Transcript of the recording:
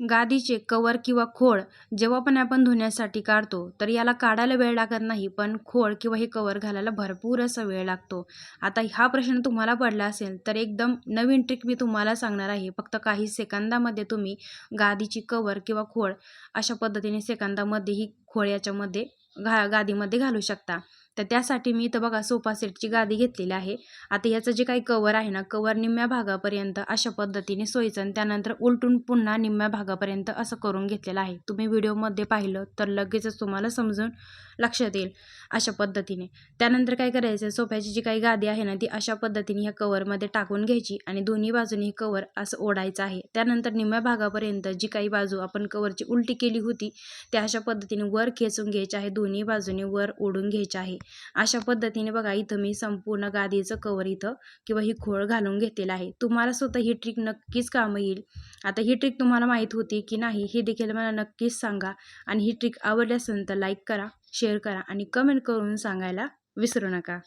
गादीचे cover किंवा खोळ जेव्हा पण आपण धुण्यासाठी काढतो तर याला काढायला वेळ लागत नाही पण खोळ किंवा हे कवर घालायला भरपूर असा वेळ लागतो. आता हा प्रश्न तुम्हाला पडला असेल तर एकदम नवीन ट्रिक मी तुम्हाला सांगणार आहे. फक्त काही सेकंदामध्ये तुम्ही गादीची कवर किंवा खोळ अशा पद्धतीने सेकंदामध्ये ही खोळ याच्यामध्ये घा गादीमध्ये घालू शकता. तर त्यासाठी मी इथं बघा सोफा सेटची गादी घेतलेली आहे. आता याचं जे काही कवर आहे ना कवर निम्म्या भागापर्यंत अशा पद्धतीने सोयीचं आणि त्यानंतर उलटून पुन्हा निम्म्या भागापर्यंत असं करून घेतलेलं आहे. तुम्ही व्हिडिओमध्ये पाहिलं तर लगेचच तुम्हाला समजून लक्षात येईल अशा पद्धतीने. त्यानंतर काय करायचं सोफ्याची जी काही गादी आहे ना ती अशा पद्धतीने ह्या कवरमध्ये टाकून घ्यायची आणि दोन्ही बाजूने हे कवर असं ओढायचं आहे. त्यानंतर निम्म्या भागापर्यंत जी काही बाजू आपण कवरची उलटी केली होती त्या अशा पद्धतीने वर खेचून घ्यायची आहे दोन्ही बाजूने वर ओढून घ्यायचे आहे. अशा पद्धतीने बघा इथं मी संपूर्ण गादीचं कवर इथं किंवा ही खोळ घालून घेतलेलं आहे. तुम्हाला सुद्धा ही ट्रिक नक्कीच कामं येईल. आता ही ट्रिक तुम्हाला माहीत होती की नाही हे देखील मला नक्कीच सांगा. आणि ही ट्रिक आवडली असेल तर लाईक करा शेअर करा आणि कमेंट करून सांगायला विसरू नका.